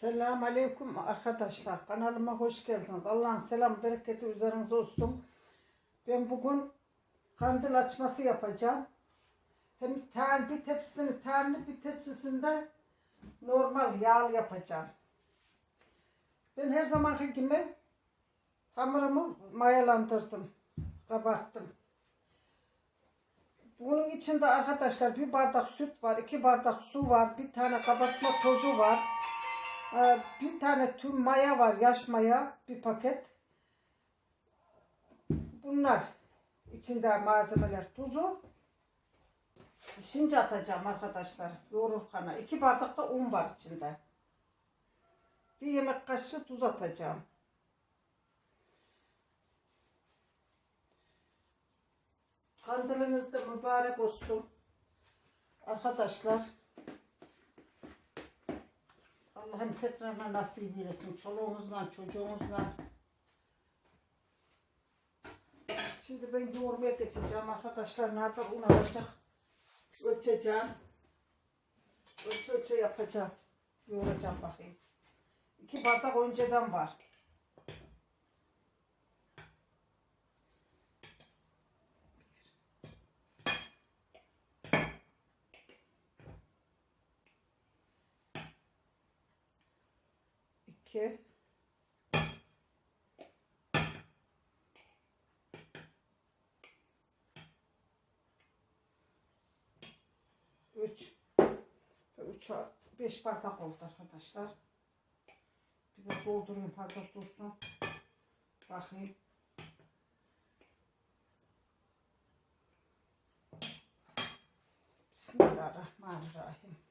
Selamun Aleyküm arkadaşlar. Kanalıma hoş geldiniz. Allah'ın selam bereketi üzerinize olsun. Ben bugün kandil açması yapacağım. Hem tane bir tepsisini tane bir tepsisinde normal yağlı yapacağım. Ben her zamanki gibi hamurumu mayalandırdım. Kabarttım. Bunun içinde arkadaşlar bir bardak süt var, iki bardak su var, bir tane kabartma tozu var. Ee, Bir tane tüm maya var, yaş maya, bir paket. Bunlar içinde malzemeler tuzu. Şimdi atacağım arkadaşlar yoğururkana. İki bardak da un var içinde. Bir yemek kaşığı tuz atacağım. Kandiliniz mübarek olsun. Arkadaşlar. Allah'ım tekrarına nasip eylesin. Çoluğunuzla, çocuğunuzla. Şimdi ben yoğurmaya geçeceğim arkadaşlar. Nerede un alacak? Ölçeceğim. Ölçü ölçü yapacağım. Yoğuracağım bakayım. İki bardak önceden var. İki. Üç. Üç, beş bardak oldu arkadaşlar. Bir de doldurayım hazır dursun. Bakayım. Bismillahirrahmanirrahim.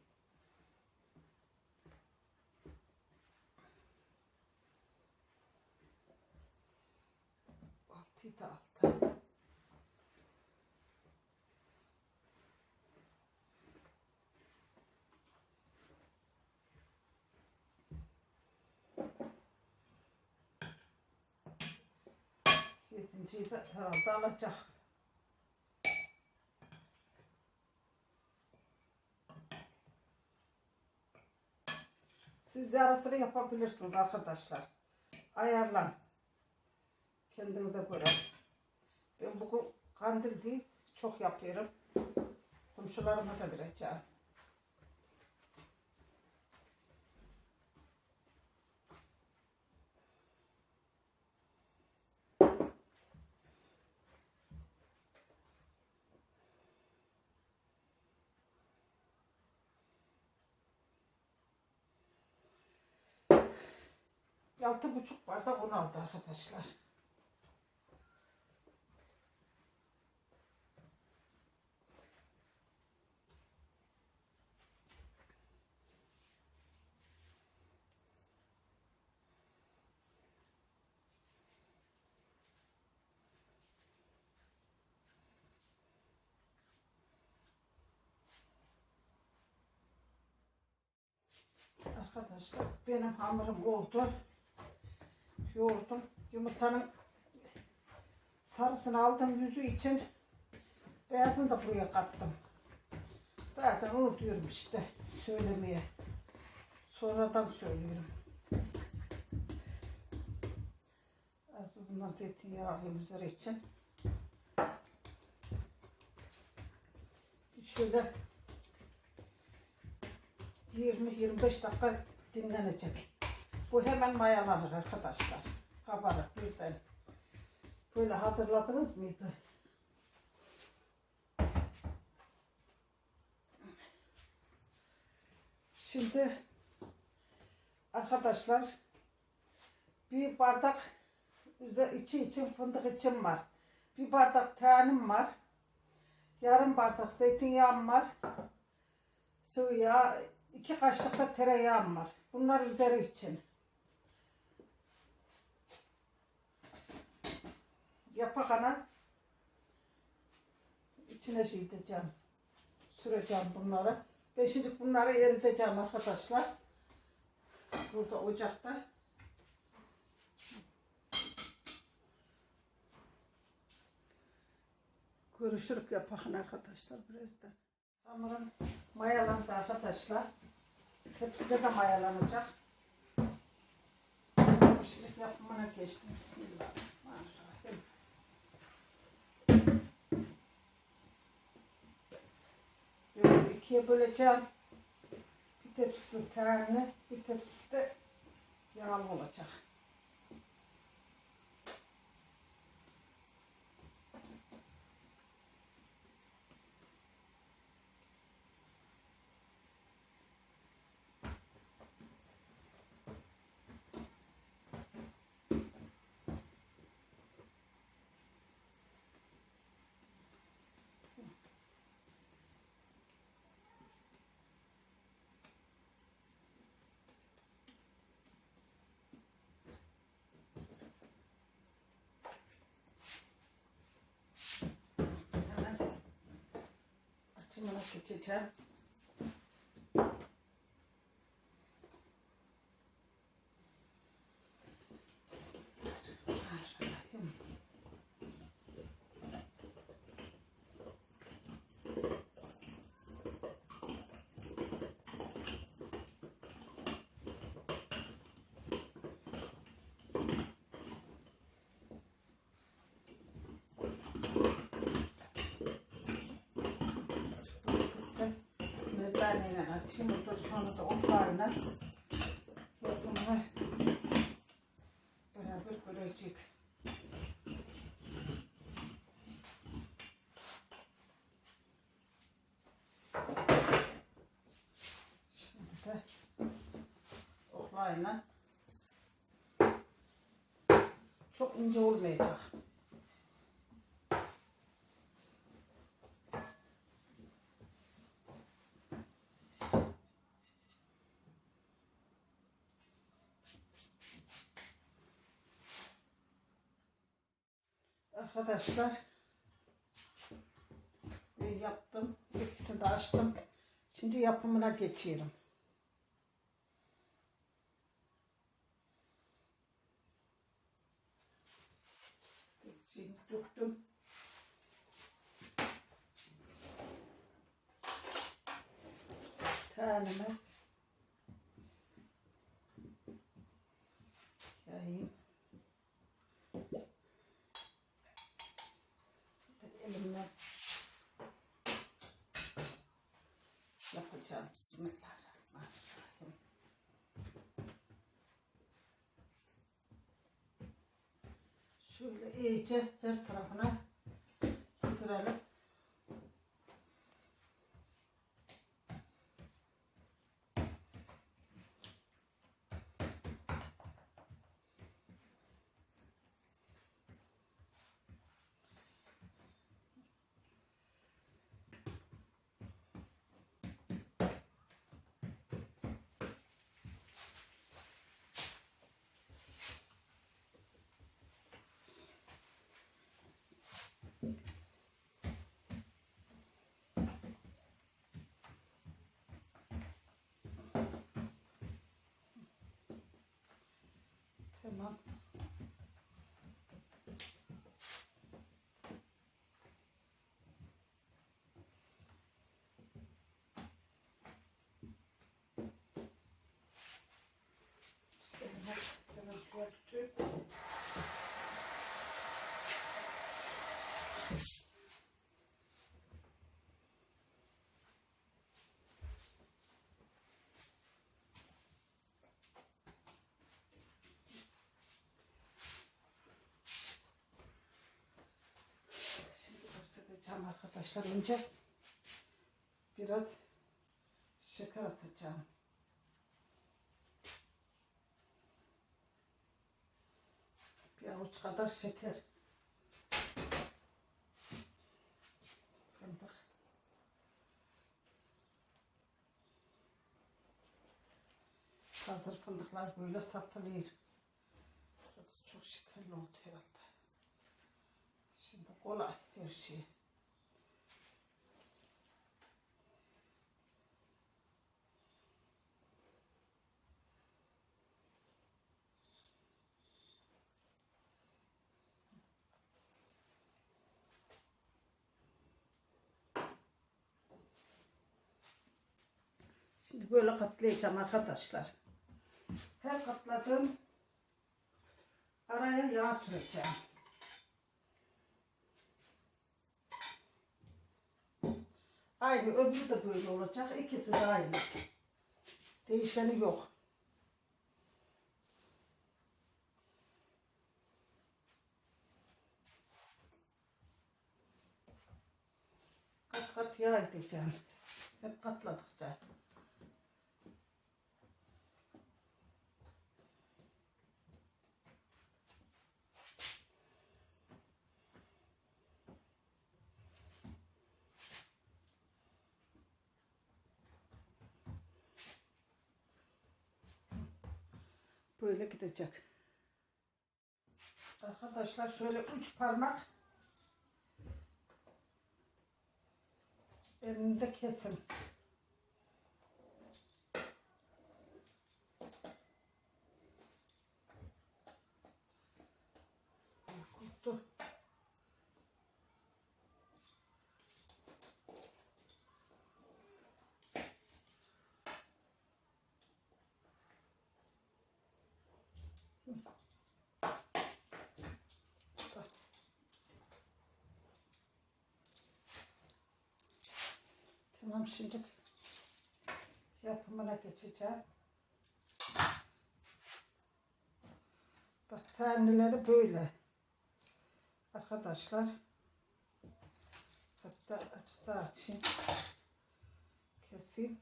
Yedinciyi de herhalde alacak. Siz yarısını yapabilirsiniz arkadaşlar. Ayarlan. Kendinize göre. Ben bugün kandil değil, çok yapıyorum. Komşularıma da vereceğim. Altı buçuk bardak un aldı arkadaşlar. Arkadaşlar benim hamurum oldu. Yoğurdum. Yumurtanın sarısını aldım yüzü için. Beyazını da buraya kattım. Bazen unutuyorum işte söylemeye. Sonradan söylüyorum. Az bir bundan zeytinyağı alayım üzeri için. Şöyle 20-25 dakika dinlenecek. Bu hemen mayalanır arkadaşlar. Kabarır birden. Böyle hazırladınız mıydı? Şimdi arkadaşlar bir bardak içi için fındık için var. Bir bardak tanim var. Yarım bardak zeytinyağım var. Sıvı yağ, iki kaşık da tereyağım var. Bunlar üzeri için. Yapakana içine şey edeceğim. Süreceğim bunları. Beşinci bunları eriteceğim arkadaşlar. Burada ocakta. Görüşürük yapakın arkadaşlar birazdan. Hamurum mayalandı arkadaşlar. Hepsi de, de mayalanacak. Pişirik yapmana geçtim. Bismillahirrahmanirrahim. İkiye böleceğim. Bir tepsisi terli, bir tepsisi de yağlı olacak. Hemen açımına geçeceğim. Bismillahirrahmanirrahim. Açayım. Ondan sonra da otlarla yapımı beraber görecek. Şimdi de oklayla çok ince olmayacak. Arkadaşlar ben yaptım. İkisini de açtım. Şimdi yapımına geçiyorum. Şimdi döktüm. Taneme elimle yapacağım. Bismillahirrahmanirrahim. Şöyle iyice her tarafına yedirelim. Tamam. Arkadaşlar. Önce biraz şeker atacağım. Bir avuç kadar şeker. Fındık. Hazır fındıklar böyle satılıyor. Biraz çok şekerli oldu herhalde. Şimdi kolay her şey. Şimdi böyle katlayacağım arkadaşlar. Her katladığım Araya yağ süreceğim. Aynı öbürü de böyle olacak. İkisi de aynı. Değişeni yok. Kat kat yağ edeceğim. Hep katladıkça. Böyle gidecek. Arkadaşlar şöyle üç parmak elinde kesin. Tamam şimdi yapımına geçeceğim. Bak taneleri böyle. Arkadaşlar. Hatta açık da açayım. Keseyim.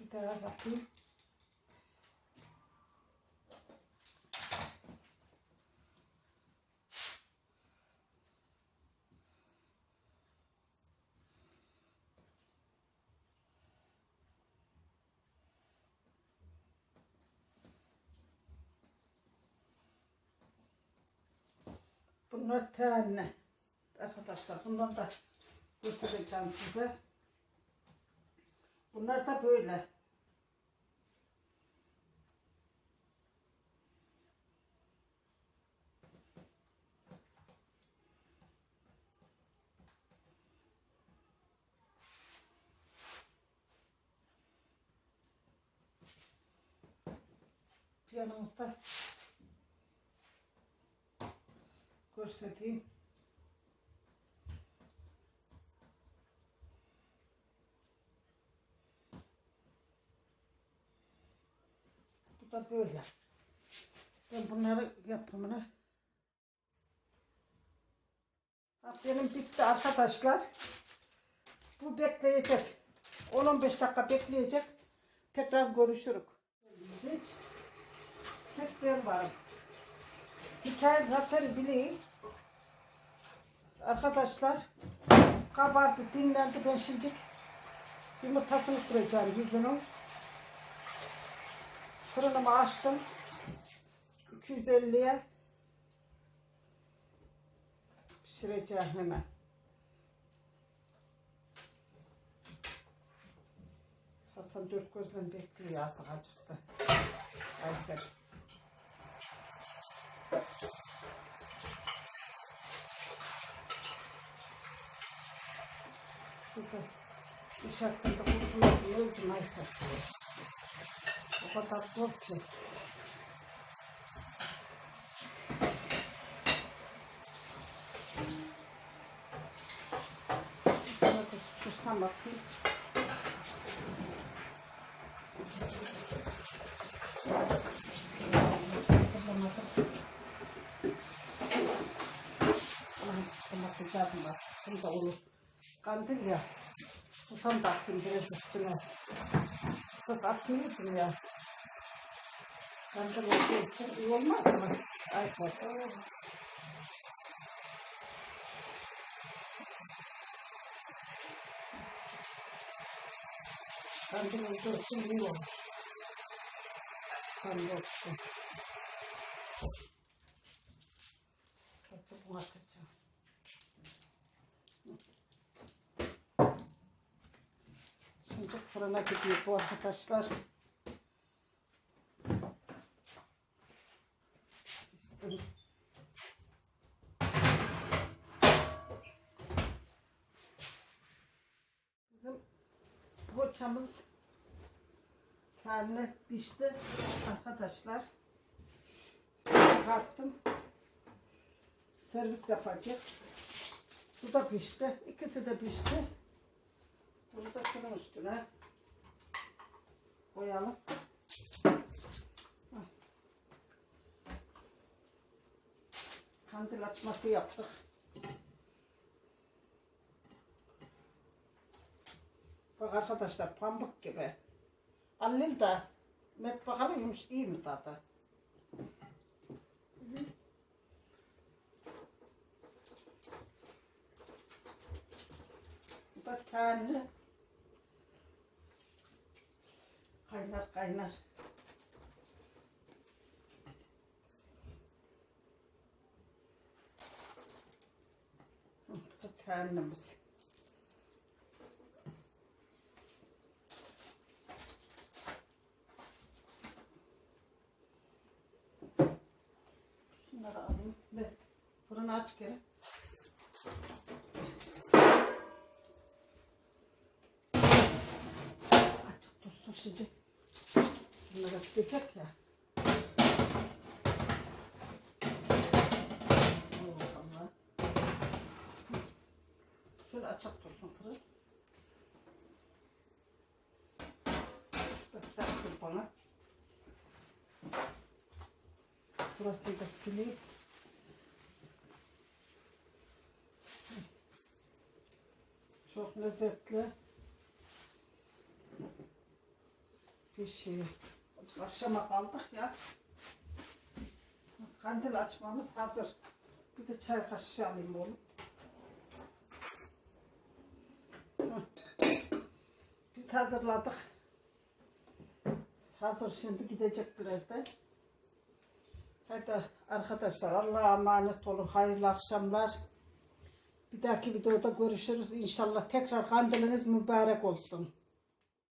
Bir daha yapayım. Bunlar tane. Arkadaşlar bundan da göstereceğim size. Bunlar da böyle. Yanınızda göstereyim. Bu da böyle. Ben bunları yapımını benim bitti arkadaşlar. Bu bekleyecek. 10-15 dakika bekleyecek. Tekrar görüşürük. Hiç. Tek ben varım. Hikaye zaten bileyim. Arkadaşlar kabardı, dinlendi. Ben şimdi yumurtasını kıracağım yüzünün. Fırınımı açtım. 250'ye pişireceğim hemen. Hasan dört gözle bekliyor azıcık acıktı. Ayfer. Şurada iş hakkında kurtulmak öldüm Ayfer. O kadar zor ki. Susam atayım. Bak. Bunu da olur. Kandil ya. Da atayım biraz üstüne. Sus atmıyorsun ya. Kandil olduğu için iyi olmaz mı? Ay bak. Kandil olduğu için iyi olur. Kandil olsun. Kaçı fırına gidiyor bu arkadaşlar. Bizim poğaçamız tane pişti arkadaşlar. Çıkarttım. Servis yapacak. Bu da pişti. İkisi de pişti. Bunu da şunun üstüne koyalım. Kandil açması yaptık. Bak arkadaşlar pamuk gibi. Allil de met bakalım yumuş iyi mi tadı? Bu da tane. Kaynar Bu da tanemiz. Şunları alayım. Ver. Fırını aç geri. Açık dursun şimdi. Bunları gidecek ya. Şöyle açık dursun fırın. Şurada kağıt bana. Burasını da sileyim. Çok lezzetli. Bir şey. Akşama kaldık ya. Kandil açmamız hazır. Bir de çay kaşığı alayım oğlum. Biz hazırladık. Hazır şimdi gidecek birazdan. Hadi arkadaşlar Allah'a emanet olun. Hayırlı akşamlar. Bir dahaki videoda görüşürüz. İnşallah tekrar kandiliniz mübarek olsun.